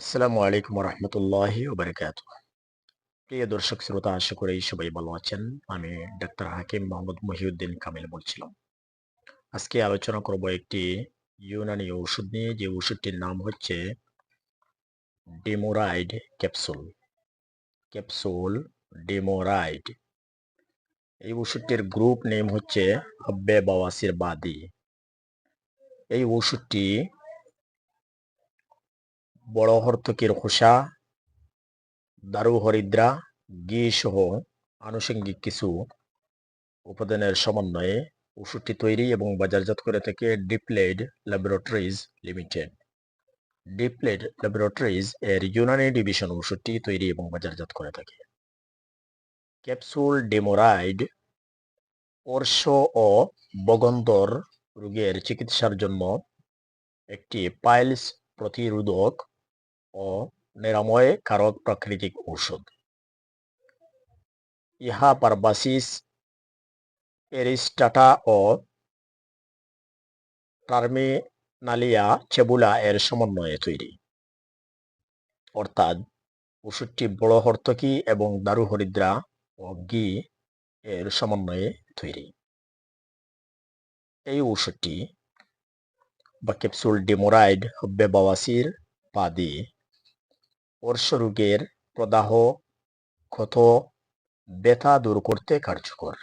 আসসালামু আলাইকুম রহমতুল্লাহ ওবরাকাত প্রিয় দর্শক, শ্রোতা, আশা করি সবাই ভালো আছেন। আমি ডাক্তার হাকিম মোহাম্মদ মহিউদ্দিন কামিল বলছিলাম। আজকে আলোচনা করব একটি ইউনানি ওষুধ নিয়ে। যে ওষুধটির নাম হচ্ছে ডিমোরাইড ক্যাপসুল। ক্যাপসুল ডিমোরাইড। এই ওষুধটির গ্রুপ নেম হচ্ছে হব্বে বাওয়াসির বাদি। এই ওষুধটি বড় হর্তকের খোসা, দারু হরিদ্রা ঘি সহ আনুষঙ্গিক কিছু উপাদানের সমন্বয়ে ওষুধটি তৈরি এবং বাজারজাত করে থাকে Deeplaid laboratories limited. Deeplaid laboratories এর ইউনানি ডিভিশন ওষুধটি তৈরি এবং বাজারজাত করে থাকে। ক্যাপসুল ডেমোরাইড, অর্শ ও বগন্দর রোগের চিকিৎসার জন্য একটি পাইলস প্রতিরোধক ও নিরাময় কারক প্রাকৃতিক ঔষধ। ইহা পারবাসিস, এরিস্টাটা ও টার্মিনালিয়া চেবুলা এর সমন্বয়ে তৈরি। অর্থাৎ ওষুধটি বড় হর্তকি এবং দারু হরিদ্রা ও গি এর সমন্বয়ে তৈরি। এই ওষুধটি বা ক্যাপসুল ডিমোরাইড, হব্বে বাওয়াসির অর্শরোগের প্রদাহ, ক্ষত, ব্যথা দূর করতে কার্যকর।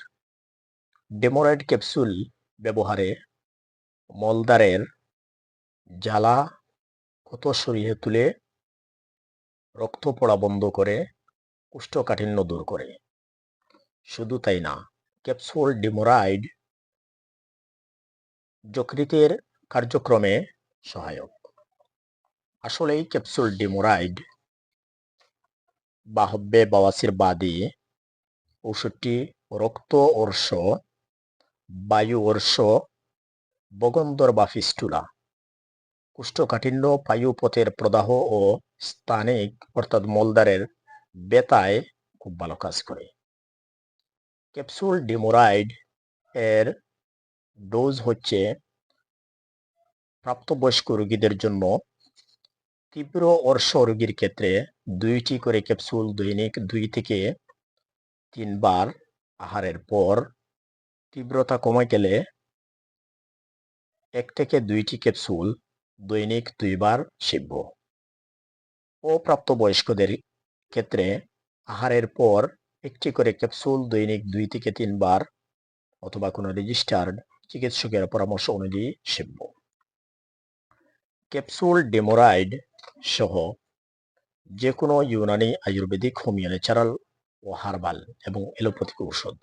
ডেমোরাইড ক্যাপসুল ব্যবহারে মলদারের জ্বালা ক্ষত সরিয়ে তুলে রক্ত পড়া বন্ধ করে কুষ্ঠকাঠিন্য দূর করে। শুধু তাই না, ক্যাপসুল ডিমোরাইড যকৃতের কার্যক্রমে সহায়ক। আসলেই ক্যাপসুল ডিমোরাইড বা হব্বে বাওয়াসির বাদী ওষুধটি রক্ত অর্শ, বায়ু অর্শ, বগন্দর বা ফিস্টুলা। কুষ্ঠকাঠিন্য পায়ুপথের প্রদাহ ও স্থানিক, অর্থাৎ মলদারের বেতায় খুব ভালো কাজ করে। ক্যাপসুল ডিমোরাইড এর ডোজ হচ্ছে প্রাপ্তবয়স্ক রোগীদের জন্য তীব্র অর্শ রোগীর ক্ষেত্রে দুইটি করে ক্যাপসুল দৈনিক দুই থেকে তিনবার আহারের পর তীব্রতা কমে গেলে এক থেকে দুইটি ক্যাপসুল দৈনিক দুইবার সেব্য অপ্রাপ্তবয়স্কদের ক্ষেত্রে আহারের পর একটি করে ক্যাপসুল দৈনিক দুই থেকে তিনবার অথবা কোনো রেজিস্টার্ড চিকিৎসকের পরামর্শ অনুযায়ী সেব্য ক্যাপসুল ডেমোরাইড সহ যে কোনো ইউনানি আয়ুর্বেদিক হোমিও ন্যাচারাল ও হার্বাল এবং এলোপ্যাথিক ঔষধ।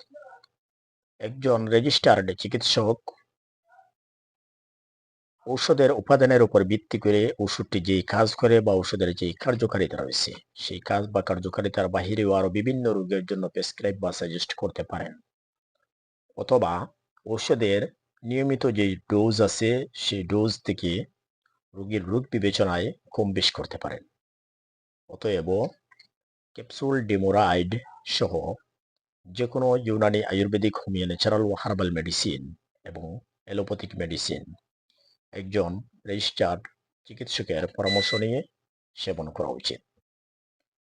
একজন রেজিস্টার্ড চিকিৎসক ঔষধের উপাদানের উপর ভিত্তি করে ওষুধটি যেই কাজ করে বা ওষুধের যেই কার্যকারিতা রয়েছে, সেই কাজ বা কার্যকারিতার বাহিরেও আরও বিভিন্ন রোগের জন্য প্রেসক্রাইব বা সাজেস্ট করতে পারেন। অথবা ঔষধের নিয়মিত যে ডোজ আছে, সেই ডোজ থেকে রোগীর রোগ বিবেচনায় কম বেশ করতে পারেন। অতএব ক্যাপসুল ডিমোরাইড সহ যে কোনো ইউনানি আয়ুর্বেদিক হোমিও ন্যাচারাল ও হার্বাল মেডিসিন এবং অ্যালোপ্যাথিক মেডিসিন একজন রেজিস্টার্ড চিকিৎসকের পরামর্শ নিয়ে সেবন করা উচিত।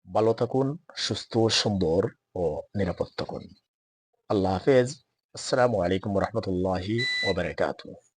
ভালো থাকুন, সুস্থ, সুন্দর ও নিরাপদ থাকুন। আল্লাহ হাফেজ। আসসালামু আলাইকুম রহমতুল্লাহি ওবরাকাতুহ